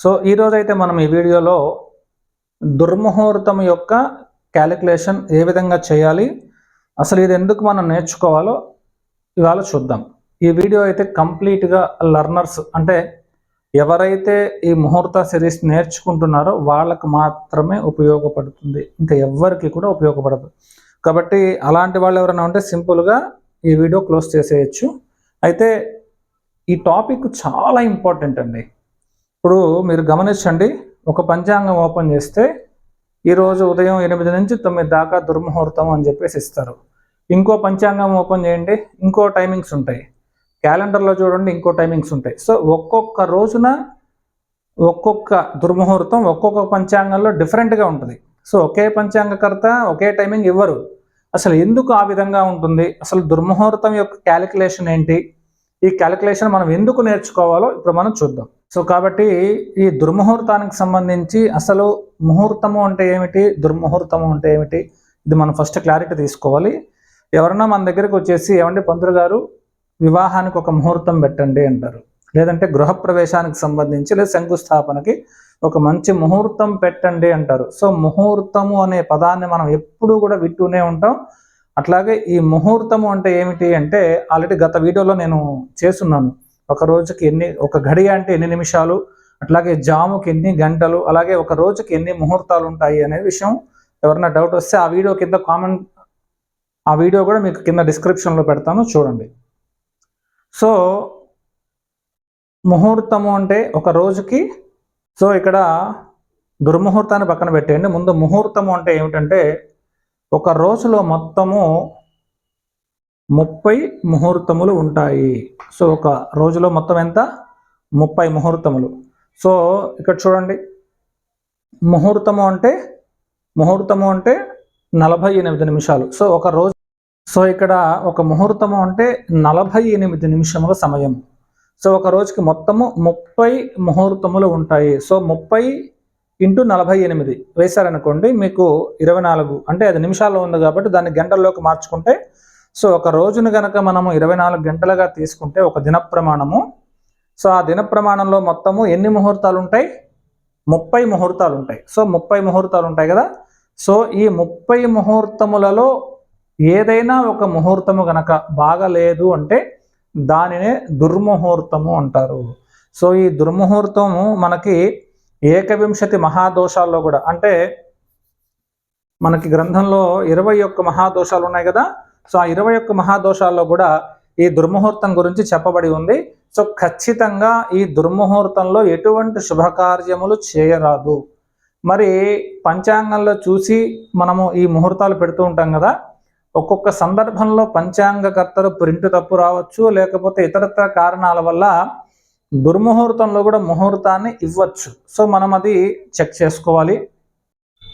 So ఈరోజైతే మనం ఈ వీడియోలో దుర్ముహూర్తం యొక్క క్యాలిక్యులేషన్ ఏ విధంగా చేయాలి అసలు ఇది ఎందుకు మనం నేర్చుకోవాలో ఇవాళ చూద్దాం. ఈ వీడియో అయితే కంప్లీట్గా లర్నర్స్ అంటే ఎవరైతే ఈ ముహూర్త సిరీస్ నేర్చుకుంటున్నారో వాళ్ళకు మాత్రమే ఉపయోగపడుతుంది. ఇంకా ఎవ్వరికి కూడా ఉపయోగపడదు. కాబట్టి అలాంటి వాళ్ళు ఎవరైనా ఉంటే సింపుల్గా ఈ వీడియో క్లోజ్ చేసేయచ్చు. అయితే ఈ టాపిక్ చాలా ఇంపార్టెంట్ అండి. ఇప్పుడు మీరు గమనించండి ఒక పంచాంగం ఓపెన్ చేస్తే ఈరోజు ఉదయం ఎనిమిది నుంచి తొమ్మిది దాకా దుర్ముహూర్తం అని చెప్పేసి ఇస్తారు. ఇంకో పంచాంగం ఓపెన్ చేయండి ఇంకో టైమింగ్స్ ఉంటాయి. క్యాలెండర్లో చూడండి ఇంకో టైమింగ్స్ ఉంటాయి. సో ఒక్కొక్క రోజున ఒక్కొక్క దుర్ముహూర్తం ఒక్కొక్క పంచాంగంలో డిఫరెంట్గా ఉంటుంది. సో ఒకే పంచాంగకర్త ఒకే టైమింగ్ ఇవ్వరు. అసలు ఎందుకు ఆ విధంగా ఉంటుంది? అసలు దుర్ముహూర్తం యొక్క క్యాలిక్యులేషన్ ఏంటి? ఈ క్యాలిక్యులేషన్ మనం ఎందుకు నేర్చుకోవాలో ఇప్పుడు మనం చూద్దాం. సో కాబట్టి ఈ దుర్ముహూర్తానికి సంబంధించి అసలు ముహూర్తము అంటే ఏమిటి? దుర్ముహూర్తము అంటే ఏమిటి? ఇది మనం ఫస్ట్ క్లారిటీ తీసుకోవాలి. ఎవరన్నా మన దగ్గరికి వచ్చేసి ఏమంటే పంతులు గారు? వివాహానికి ఒక ముహూర్తం పెట్టండి అంటారు. లేదంటే గృహప్రవేశానికి సంబంధించి లేదా శంకుస్థాపనకి ఒక మంచి ముహూర్తం పెట్టండి అంటారు. సో ముహూర్తము అనే పదాన్ని మనం ఎప్పుడూ కూడా వింటూనే ఉంటాం. అట్లాగే ఈ ముహూర్తము అంటే ఏమిటి అంటే ఆల్రెడీ గత వీడియోలో నేను చేస్తున్నాను. ఒక రోజుకి ఎన్ని ఒక గడియ అంటే ఎన్ని నిమిషాలు అట్లాగే జాముకి ఎన్ని గంటలు అలాగే ఒక రోజుకి ఎన్ని ముహూర్తాలు ఉంటాయి అనే విషయం ఎవరైనా డౌట్ వస్తే ఆ వీడియో కింద కామెంట్ ఆ వీడియో కూడా మీకు కింద డిస్క్రిప్షన్లో పెడతాను చూడండి. సో ముహూర్తము అంటే ఒక రోజుకి సో ఇక్కడ దుర్ముహూర్తాన్ని పక్కన పెట్టేయండి. ముందు ముహూర్తము అంటే ఏమిటంటే ఒక రోజులో మొత్తము ముప్పై ముహూర్తములు ఉంటాయి. సో ఒక రోజులో మొత్తం ఎంత? ముప్పై ముహూర్తములు. సో ఇక్కడ చూడండి. ముహూర్తము అంటే ముహూర్తము అంటే నలభై ఎనిమిది నిమిషాలు. సో ఒక రోజు సో ఇక్కడ ఒక ముహూర్తము అంటే నలభై ఎనిమిది నిమిషముల సమయం. సో ఒక రోజుకి మొత్తము ముప్పై ముహూర్తములు ఉంటాయి. సో ముప్పై ఇంటూ నలభై ఎనిమిది వేశారనుకోండి మీకు ఇరవై నాలుగు అంటే అది నిమిషాల్లో ఉంది కాబట్టి దాన్ని గంటల్లోకి మార్చుకుంటే సో ఒక రోజును గనక మనము ఇరవై నాలుగు గంటలుగా తీసుకుంటే ఒక దిన ప్రమాణము సో ఆ దిన ప్రమాణంలో మొత్తము ఎన్ని ముహూర్తాలు ఉంటాయి ముప్పై ముహూర్తాలు ఉంటాయి సో ముప్పై ముహూర్తాలు ఉంటాయి కదా? సో ఈ ముప్పై ముహూర్తములలో ఏదైనా ఒక ముహూర్తము గనక బాగలేదు అంటే దానినే దుర్ముహూర్తము అంటారు. సో ఈ దుర్ముహూర్తము మనకి ఏకవింశతి మహాదోషాల్లో కూడా. అంటే మనకి గ్రంథంలో ఇరవై ఒక్క మహాదోషాలు ఉన్నాయి కదా? సో ఆ ఇరవై ఒక్క మహాదోషాల్లో కూడా ఈ దుర్ముహూర్తం గురించి చెప్పబడి ఉంది. సో ఖచ్చితంగా ఈ దుర్ముహూర్తంలో ఎటువంటి శుభకార్యములు చేయరాదు. మరి పంచాంగంలో చూసి మనము ఈ ముహూర్తాలు పెడుతూ ఉంటాం కదా? ఒక్కొక్క సందర్భంలో పంచాంగకర్తలు ప్రింట్ తప్పు రావచ్చు లేకపోతే ఇతరత్ర కారణాల వల్ల దుర్ముహూర్తంలో కూడా ముహూర్తాన్ని ఇవ్వచ్చు. సో మనం అది చెక్ చేసుకోవాలి.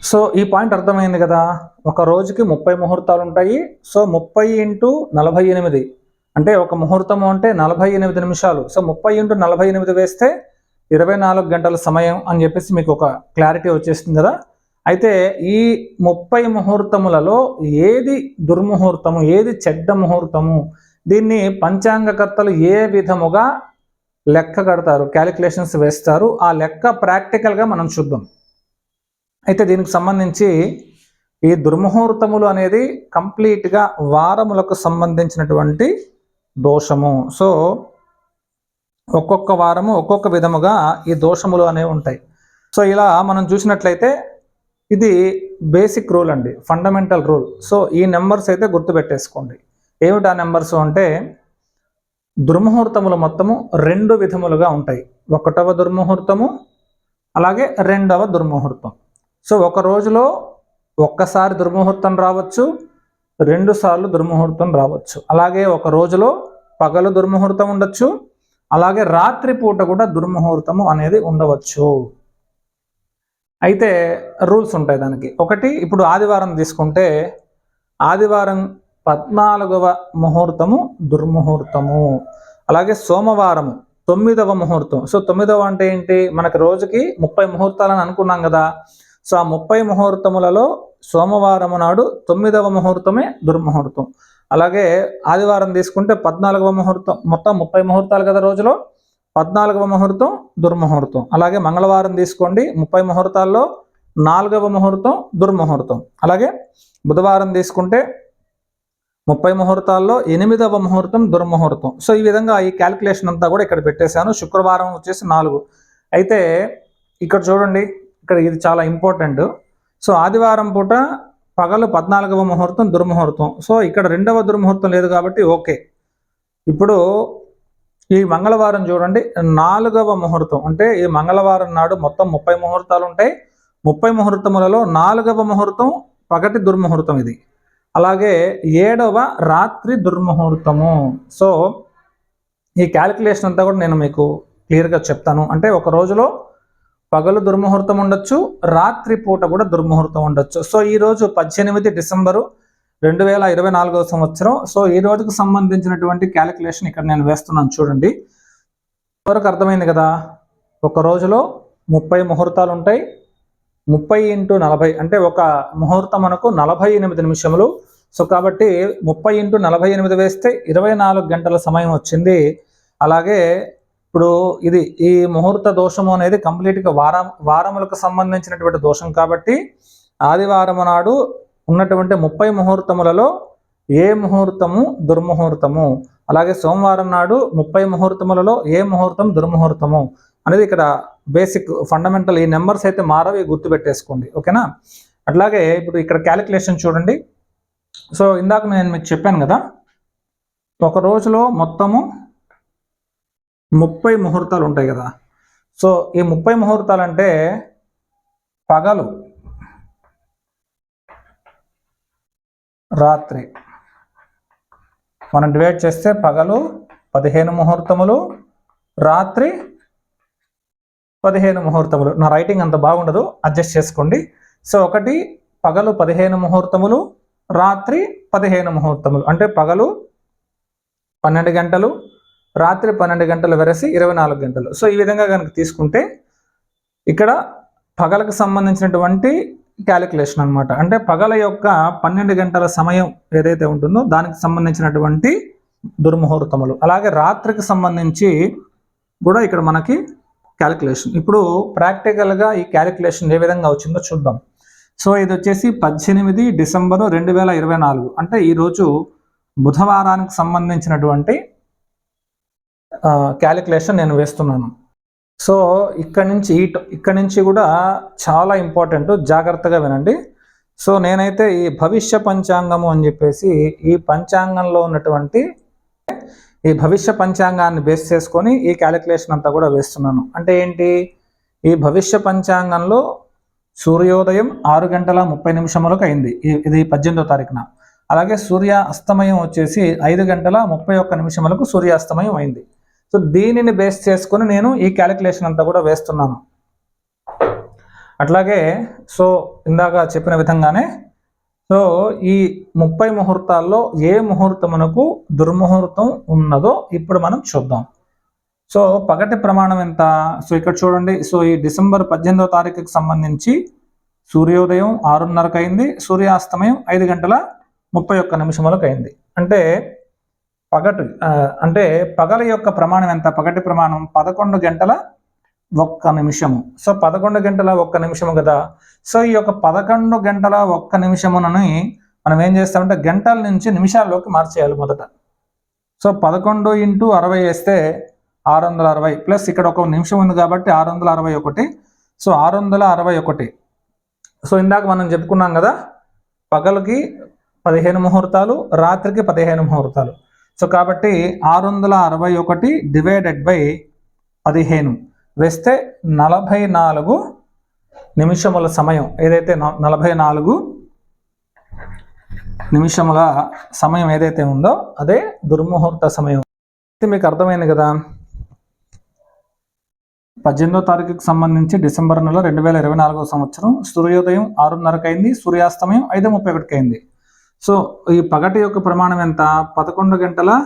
సో ఈ పాయింట్ అర్థమైంది కదా? ఒక రోజుకి ముప్పై ముహూర్తాలు ఉంటాయి. సో ముప్పై ఇంటూ నలభై ఎనిమిది. అంటే ఒక ముహూర్తము అంటే నలభై ఎనిమిది నిమిషాలు. సో ముప్పై ఇంటూ నలభై ఎనిమిది వేస్తే ఇరవై నాలుగు గంటల సమయం అని చెప్పేసి మీకు ఒక క్లారిటీ వచ్చేస్తుంది కదా? అయితే ఈ ముప్పై ముహూర్తములలో ఏది దుర్ముహూర్తము ఏది చెడ్డ ముహూర్తము? దీన్ని పంచాంగకర్తలు ఏ విధముగా లెక్క కడతారు క్యాలిక్యులేషన్స్ వేస్తారు. ఆ లెక్క ప్రాక్టికల్గా మనం చూద్దాం. అయితే దీనికి సంబంధించి ఈ దుర్ముహూర్తములు అనేది కంప్లీట్గా వారములకు సంబంధించినటువంటి దోషము. సో ఒక్కొక్క వారము ఒక్కొక్క విధముగా ఈ దోషములు అనేవి ఉంటాయి. సో ఇలా మనం చూసినట్లయితే ఇది బేసిక్ రూల్ అండి ఫండమెంటల్ రూల్ సో ఈ నెంబర్స్ అయితే గుర్తుపెట్టేసుకోండి. ఏమిటి ఆ నెంబర్స్ అంటే దుర్ముహూర్తములు మొత్తము రెండు విధములుగా ఉంటాయి. ఒకటవ దుర్ముహూర్తము అలాగే రెండవ దుర్ముహూర్తం. సో ఒక రోజులో ఒక్కసారి దుర్ముహూర్తం రావచ్చు రెండు సార్లు దుర్ముహూర్తం రావచ్చు. అలాగే ఒక రోజులో పగలు దుర్ముహూర్తం ఉండొచ్చు అలాగే రాత్రి పూట కూడా దుర్ముహూర్తము అనేది ఉండవచ్చు. అయితే రూల్స్ ఉంటాయి దానికి. ఒకటి ఇప్పుడు ఆదివారం తీసుకుంటే ఆదివారం పద్నాలుగవ ముహూర్తము దుర్ముహూర్తము. అలాగే సోమవారము తొమ్మిదవ ముహూర్తం. సో తొమ్మిదవ అంటే ఏంటి? మనకి రోజుకి ముప్పై ముహూర్తాలని అనుకున్నాం కదా. సో ఆ ముప్పై ముహూర్తములలో సోమవారం నాడు తొమ్మిదవ ముహూర్తమే దుర్ముహూర్తం. అలాగే ఆదివారం తీసుకుంటే పద్నాలుగవ ముహూర్తం. మొత్తం ముప్పై ముహూర్తాలు కదా రోజులో? పద్నాలుగవ ముహూర్తం దుర్ముహూర్తం. అలాగే మంగళవారం తీసుకోండి. ముప్పై ముహూర్తాల్లో నాలుగవ ముహూర్తం దుర్ముహూర్తం. అలాగే బుధవారం తీసుకుంటే ముప్పై ముహూర్తాల్లో ఎనిమిదవ ముహూర్తం దుర్ముహూర్తం. సో ఈ విధంగా ఈ క్యాలిక్యులేషన్ అంతా కూడా ఇక్కడ పెట్టేశాను. శుక్రవారం వచ్చేసి నాలుగు. అయితే ఇక్కడ చూడండి ఇక్కడ ఇది చాలా ఇంపార్టెంట్ సో ఆదివారం పూట పగలు పద్నాలుగవ ముహూర్తం దుర్ముహూర్తం. సో ఇక్కడ రెండవ దుర్ముహూర్తం లేదు కాబట్టి ఓకే. ఇప్పుడు ఈ మంగళవారం చూడండి నాలుగవ ముహూర్తం. అంటే ఈ మంగళవారం నాడు మొత్తం ముప్పై ముహూర్తాలు ఉంటాయి ముప్పై ముహూర్తములలో నాలుగవ ముహూర్తం పగటి దుర్ముహూర్తం ఇది. అలాగే ఏడవ రాత్రి దుర్ముహూర్తము. సో ఈ క్యాలిక్యులేషన్ అంతా కూడా నేను మీకు క్లియర్గా చెప్తాను. అంటే ఒక రోజులో పగలు దుర్ముహూర్తం ఉండొచ్చు రాత్రి పూట కూడా దుర్ముహూర్తం ఉండొచ్చు. సో ఈ రోజు పద్దెనిమిది డిసెంబరు రెండు వేల ఇరవై నాలుగవ సంవత్సరం. సో ఈ రోజుకు సంబంధించినటువంటి క్యాలిక్యులేషన్ ఇక్కడ నేను వేస్తున్నాను చూడండి. వరకు అర్థమైంది కదా? ఒక రోజులో ముప్పై ముహూర్తాలు ఉంటాయి. ముప్పై ఇంటూ నలభై. అంటే ఒక ముహూర్తం మనకు నలభై ఎనిమిది నిమిషములు సో కాబట్టి ముప్పై ఇంటూ నలభై ఎనిమిది వేస్తే ఇరవై నాలుగు గంటల సమయం వచ్చింది. అలాగే ఇప్పుడు ఇది ఈ ముహూర్త దోషము అనేది కంప్లీట్గా వారం వారములకు సంబంధించినటువంటి దోషం కాబట్టి ఆదివారం నాడు ఉన్నటువంటి ముప్పై ముహూర్తములలో ఏ ముహూర్తము దుర్ముహూర్తము? అలాగే సోమవారం నాడు ముప్పై ముహూర్తములలో ఏ ముహూర్తం దుర్ముహూర్తము? అనేది ఇక్కడ బేసిక్ ఫండమెంటల్ ఈ నెంబర్స్ అయితే మారవి గుర్తుపెట్టేసుకోండి. ఓకేనా? అట్లాగే ఇప్పుడు ఇక్కడ క్యాలిక్యులేషన్ చూడండి. సో ఇందాక నేను మీకు చెప్పాను కదా ఒక రోజులో మొత్తము ముప్పై ముహూర్తాలు ఉంటాయి కదా. సో ఈ ముప్పై ముహూర్తాలు అంటే పగలు రాత్రి. మనం డివైడ్ చేస్తే పగలు పదిహేను ముహూర్తములు రాత్రి పదిహేను ముహూర్తములు. నా రైటింగ్ అంత బాగుండదు అడ్జస్ట్ చేసుకోండి. సో ఒకటి పగలు పదిహేను ముహూర్తములు రాత్రి పదిహేను ముహూర్తములు అంటే పగలు పన్నెండు గంటలు రాత్రి పన్నెండు గంటలు వెరసి ఇరవై నాలుగు గంటలు. సో ఈ విధంగా కనుక తీసుకుంటే ఇక్కడ పగలకు సంబంధించినటువంటి క్యాలిక్యులేషన్ అన్నమాట. అంటే పగల యొక్క పన్నెండు గంటల సమయం ఏదైతే ఉంటుందో దానికి సంబంధించినటువంటి దుర్ముహూర్తములు. అలాగే రాత్రికి సంబంధించి కూడా ఇక్కడ మనకి క్యాలిక్యులేషన్. ఇప్పుడు ప్రాక్టికల్గా ఈ క్యాలిక్యులేషన్ ఏ విధంగా వచ్చిందో చూద్దాం. సో ఇది వచ్చేసి పద్దెనిమిది డిసెంబరు రెండు వేల ఇరవై నాలుగు. అంటే ఈరోజు బుధవారానికి సంబంధించినటువంటి క్యాలిక్యులేషన్ నేను వేస్తున్నాను. సో ఇక్కడ నుంచి ఈ ఇక్కడ నుంచి కూడా చాలా ఇంపార్టెంట్ జాగ్రత్తగా వినండి. సో నేనైతే ఈ భవిష్య పంచాంగము అని చెప్పేసి ఈ పంచాంగంలో ఉన్నటువంటి ఈ భవిష్య పంచాంగాన్ని బేస్ చేసుకొని ఈ క్యాలిక్యులేషన్ అంతా కూడా వేస్తున్నాను. అంటే ఏంటి? ఈ భవిష్య పంచాంగంలో సూర్యోదయం ఆరు గంటల ముప్పై నిమిషములకు అయింది. ఇది పద్దెనిమిదో తారీఖున. అలాగే సూర్య అస్తమయం వచ్చేసి ఐదు గంటల ముప్పై ఒక్క నిమిషములకు సూర్యాస్తమయం అయింది. సో దీనిని బేస్ చేసుకొని నేను ఈ క్యాలిక్యులేషన్ అంతా కూడా వేస్తున్నాను. అట్లాగే సో ఇందాక చెప్పిన విధంగానే సో ఈ ముప్పై ముహూర్తాల్లో ఏ ముహూర్తమునకు దుర్ముహూర్తం ఉన్నదో ఇప్పుడు మనం చూద్దాం. సో పగటి ప్రమాణం ఎంత? సో ఇక్కడ చూడండి. సో ఈ డిసెంబర్ పద్దెనిమిదో తారీఖుకి సంబంధించి సూర్యోదయం ఆరున్నరకు అయింది సూర్యాస్తమయం ఐదు గంటల ముప్పై ఒక్క నిమిషములకు అయింది అంటే పగటి అంటే పగల యొక్క ప్రమాణం ఎంత? పగటి ప్రమాణం పదకొండు గంటల ఒక్క నిమిషము. సో పదకొండు గంటల ఒక్క నిమిషము కదా. సో ఈ యొక్క పదకొండు గంటల ఒక్క నిమిషమునని మనం ఏం చేస్తామంటే గంటల నుంచి నిమిషాల్లోకి మార్చేయాలి మొదట. సో పదకొండు ఇంటూ అరవై వేస్తే ఆరు వందల అరవై ప్లస్ ఇక్కడ ఒక నిమిషం ఉంది కాబట్టి ఆరు వందల అరవై ఒకటి సో ఆరు వందల అరవై ఒకటి సో ఇందాక మనం చెప్పుకున్నాం కదా పగలకి పదిహేను ముహూర్తాలు రాత్రికి పదిహేను ముహూర్తాలు. సో కాబట్టి ఆరు వందల అరవై ఒకటి డివైడెడ్ బై పదిహేను. వేస్తే నలభై నాలుగు నిమిషముల సమయం. ఏదైతే నలభై నాలుగు నిమిషముల సమయం ఏదైతే ఉందో అదే దుర్ముహూర్త సమయం. మీకు అర్థమైంది కదా? పద్దెనిమిదో తారీఖుకి సంబంధించి డిసెంబర్ నెల రెండు వేల ఇరవై నాలుగో సంవత్సరం సూర్యోదయం ఆరున్నరకు అయింది సూర్యాస్తమయం ఐదు ముప్పై ఒకటికి అయింది సో ఈ పగటి యొక్క ప్రమాణం ఎంత? పదకొండు గంటల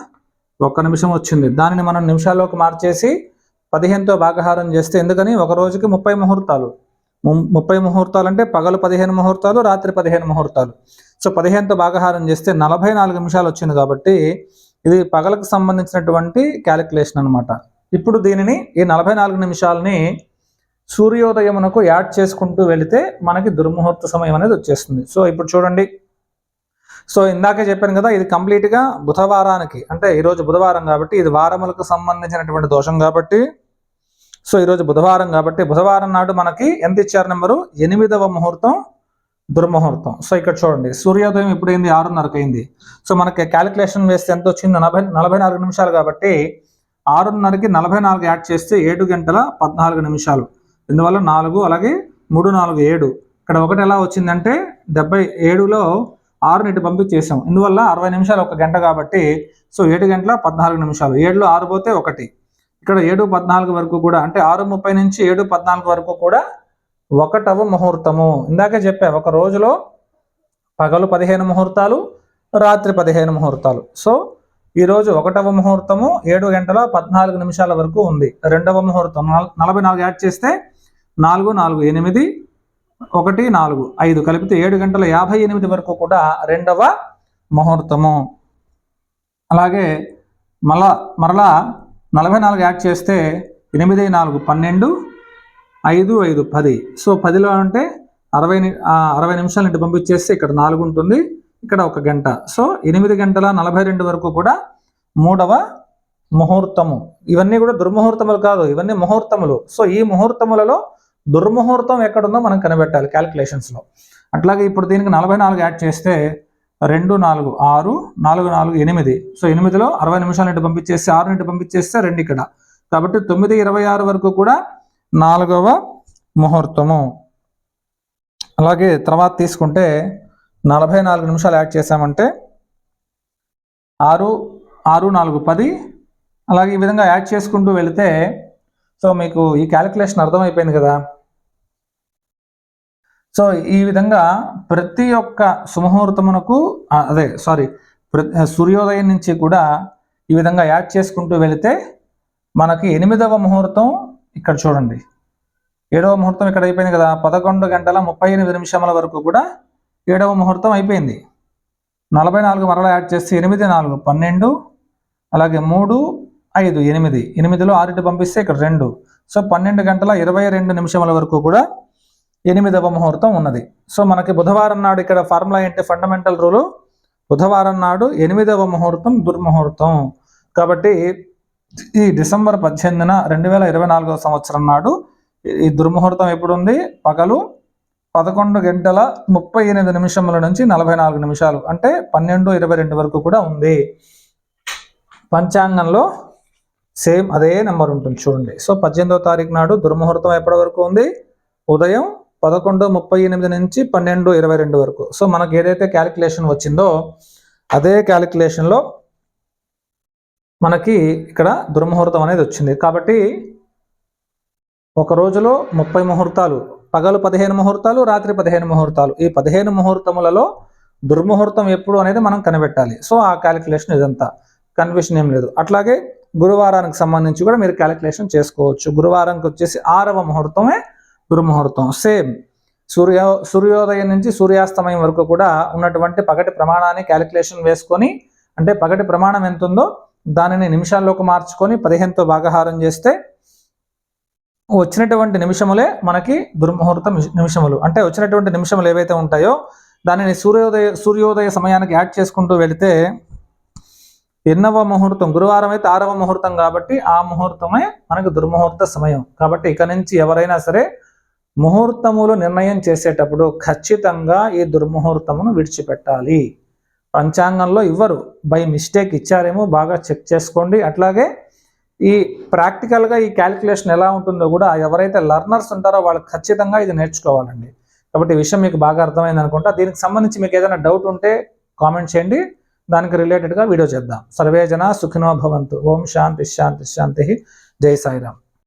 ఒక్క నిమిషం వచ్చింది. దానిని మనం నిమిషాల్లోకి మార్చేసి పదిహేనుతో భాగహారం చేస్తే ఎందుకని? ఒక రోజుకి ముప్పై ముహూర్తాలు. ము- ముప్పై ముహూర్తాలు అంటే పగలు పదిహేను ముహూర్తాలు రాత్రి పదిహేను ముహూర్తాలు. సో పదిహేనుతో భాగహారం చేస్తే నలభై నాలుగు నిమిషాలు వచ్చింది కాబట్టి ఇది పగలకు సంబంధించినటువంటి క్యాలిక్యులేషన్ అనమాట ఇప్పుడు దీనిని ఈ నలభై నాలుగు నిమిషాలని సూర్యోదయమునకు యాడ్ చేసుకుంటూ వెళితే మనకి దుర్ముహూర్త సమయం అనేది వచ్చేస్తుంది. సో ఇప్పుడు చూడండి. సో ఇందాకే చెప్పాను కదా ఇది కంప్లీట్గా బుధవారానికి అంటే ఈరోజు బుధవారం కాబట్టి ఇది వారములకు సంబంధించినటువంటి దోషం కాబట్టి సో ఈరోజు బుధవారం కాబట్టి బుధవారం నాడు మనకి ఎంత ఇచ్చారు నెంబరు? ఎనిమిదవ ముహూర్తం దుర్ముహూర్తం. సో ఇక్కడ చూడండి. సూర్యోదయం ఇప్పుడు అయింది ఆరున్నరకు అయింది సో మనకి క్యాలిక్యులేషన్ వేస్తే ఎంత వచ్చింది? నలభై నలభై నాలుగు నిమిషాలు కాబట్టి ఆరున్నరకి నలభై నాలుగు యాడ్ చేస్తే ఏడు గంటల పద్నాలుగు నిమిషాలు. ఇందువల్ల నాలుగు అలాగే మూడు నాలుగు ఏడు. ఇక్కడ ఒకటి ఎలా వచ్చిందంటే డెబ్బై ఏడులో ఆరు ఇటు పంపించేసాం. ఇందువల్ల అరవై నిమిషాలు ఒక గంట కాబట్టి సో ఏడు గంటల పద్నాలుగు నిమిషాలు. ఏడులో ఆరు పోతే ఒకటి. ఇక్కడ ఏడు పద్నాలుగు వరకు కూడా అంటే ఆరు ముప్పై నుంచి ఏడు పద్నాలుగు వరకు కూడా ఒకటవ ముహూర్తము. ఇందాకే చెప్పా ఒక రోజులో పగలు పదిహేను ముహూర్తాలు రాత్రి పదిహేను ముహూర్తాలు. సో ఈరోజు ఒకటవ ముహూర్తము ఏడు గంటల పద్నాలుగు నిమిషాల వరకు ఉంది. రెండవ ముహూర్తం నలభై నాలుగు యాడ్ చేస్తే నాలుగు నాలుగు ఎనిమిది ఒకటి నాలుగు ఐదు కలిపితే ఏడు గంటల యాభై ఎనిమిది వరకు కూడా రెండవ ముహూర్తము. అలాగే మళ్ళా మరలా నలభై నాలుగు యాడ్ చేస్తే ఎనిమిది నాలుగు పన్నెండు ఐదు ఐదు పది. సో పదిలో అంటే అరవై ని- అరవై నిమిషాలు ఇంటి పంపించేస్తే ఇక్కడ నాలుగు ఉంటుంది. ఇక్కడ ఒక గంట. సో ఎనిమిది గంటల నలభై రెండు వరకు కూడా మూడవ ముహూర్తము. ఇవన్నీ కూడా దుర్ముహూర్తములు కాదు ఇవన్నీ ముహూర్తములు. సో ఈ ముహూర్తములలో దుర్ముహూర్తం ఎక్కడుందో మనం కనిపెట్టాలి క్యాలిక్యులేషన్స్లో అట్లాగే ఇప్పుడు దీనికి నలభై నాలుగు యాడ్ చేస్తే రెండు నాలుగు ఆరు నాలుగు నాలుగు ఎనిమిది. సో ఎనిమిదిలో అరవై నిమిషాలు ఇంటి పంపించేస్తే ఆరు ఇంటి పంపించేస్తే రెండు ఇక్కడ. కాబట్టి తొమ్మిది ఇరవై ఆరు వరకు కూడా నాలుగవ ముహూర్తము. అలాగే తర్వాత తీసుకుంటే నలభై నాలుగు నిమిషాలు యాడ్ చేసామంటే ఆరు ఆరు నాలుగు పది. అలాగే ఈ విధంగా యాడ్ చేసుకుంటూ వెళితే సో మీకు ఈ క్యాలిక్యులేషన్ అర్థమైపోయింది కదా. సో ఈ విధంగా ప్రతి ఒక్క సుముహూర్తమునకు అదే సారీ సూర్యోదయం నుంచి కూడా ఈ విధంగా యాడ్ చేసుకుంటూ వెళితే మనకి ఎనిమిదవ ముహూర్తం ఇక్కడ చూడండి. ఏడవ ముహూర్తం ఇక్కడ అయిపోయింది కదా. పదకొండు గంటల ముప్పై ఎనిమిది నిమిషముల వరకు కూడా ఏడవ ముహూర్తం అయిపోయింది. నలభై నాలుగు మరలా యాడ్ చేస్తే ఎనిమిది నాలుగు పన్నెండు అలాగే మూడు ఐదు ఎనిమిది. ఎనిమిదిలో ఆరిటి పంపిస్తే ఇక్కడ రెండు. సో పన్నెండు గంటల ఇరవై రెండు నిమిషముల వరకు కూడా ఎనిమిదవ ముహూర్తం ఉన్నది. సో మనకి బుధవారం నాడు ఇక్కడ ఫార్ములా ఏంటి? Fundamental rule. బుధవారం నాడు ఎనిమిదవ ముహూర్తం దుర్ముహూర్తం. కాబట్టి ఈ డిసెంబర్ పద్దెనిమిదిన రెండు వేల ఇరవై నాలుగవ సంవత్సరం నాడు ఈ దుర్ముహూర్తం ఎప్పుడు ఉంది పగలు పదకొండు గంటల ముప్పై ఎనిమిది నిమిషముల నుంచి నలభై నాలుగు నిమిషాలు అంటే పన్నెండు ఇరవై రెండు వరకు కూడా ఉంది. పంచాంగంలో సేమ్ అదే నెంబర్ ఉంటుంది చూడండి. సో పద్దెనిమిదో తారీఖు నాడు దుర్ముహూర్తం ఎప్పటి వరకు ఉంది? ఉదయం పదకొండు ముప్పై ఎనిమిది నుంచి పన్నెండు ఇరవై రెండు వరకు. సో మనకు ఏదైతే క్యాలిక్యులేషన్ వచ్చిందో అదే క్యాలిక్యులేషన్లో మనకి ఇక్కడ దుర్ముహూర్తం అనేది వచ్చింది. కాబట్టి ఒక రోజులో ముప్పై ముహూర్తాలు పగలు పదిహేను ముహూర్తాలు రాత్రి పదిహేను ముహూర్తాలు. ఈ పదిహేను ముహూర్తములలో దుర్ముహూర్తం ఎప్పుడు అనేది మనం కనిపెట్టాలి. సో ఆ క్యాలిక్యులేషన్ ఇదంతా. కన్ఫ్యూషన్ ఏం లేదు. అట్లాగే గురువారానికి సంబంధించి కూడా మీరు క్యాలిక్యులేషన్ చేసుకోవచ్చు. గురువారానికి వచ్చేసి ఆరవ ముహూర్తమే దుర్ముహూర్తం. సేమ్ సూర్య సూర్యోదయం నుంచి సూర్యాస్తమయం వరకు కూడా ఉన్నటువంటి పగటి ప్రమాణాన్ని క్యాలిక్యులేషన్ వేసుకొని అంటే పగటి ప్రమాణం ఎంత ఉందో దానిని నిమిషాల్లోకి మార్చుకొని పదిహేనుతో భాగహారం చేస్తే వచ్చినటువంటి నిమిషములే మనకి దుర్ముహూర్తం నిమిషములు. అంటే వచ్చినటువంటి నిమిషములు ఏవైతే ఉంటాయో దానిని సూర్యోదయ సూర్యోదయ సమయానికి యాడ్ చేసుకుంటూ వెళితే ఎన్నవ ముహూర్తం గురువారం అయితే ఆరవ ముహూర్తం కాబట్టి ఆ ముహూర్తమే మనకు దుర్ముహూర్త సమయం. కాబట్టి ఇక నుంచి ఎవరైనా సరే ముహూర్తములు నిర్ణయం చేసేటప్పుడు ఖచ్చితంగా ఈ దుర్ముహూర్తమును విడిచిపెట్టాలి. పంచాంగంలో ఇవ్వరు. బై మిస్టేక్ ఇచ్చారేమో బాగా చెక్ చేసుకోండి. అట్లాగే ఈ ప్రాక్టికల్గా ఈ క్యాలిక్యులేషన్ ఎలా ఉంటుందో కూడా ఎవరైతే లర్నర్స్ ఉంటారో వాళ్ళు ఖచ్చితంగా ఇది నేర్చుకోవాలండి. కాబట్టి విషయం మీకు బాగా అర్థమైంది అనుకుంటా. దీనికి సంబంధించి మీకు ఏదైనా డౌట్ ఉంటే కామెంట్ చేయండి. దానికి రిలేటెడ్గా వీడియో చేద్దాం. సర్వే జన సుఖినో భవంతు. ఓం శాంతి శాంతి శాంతి. జై సాయిరామ్.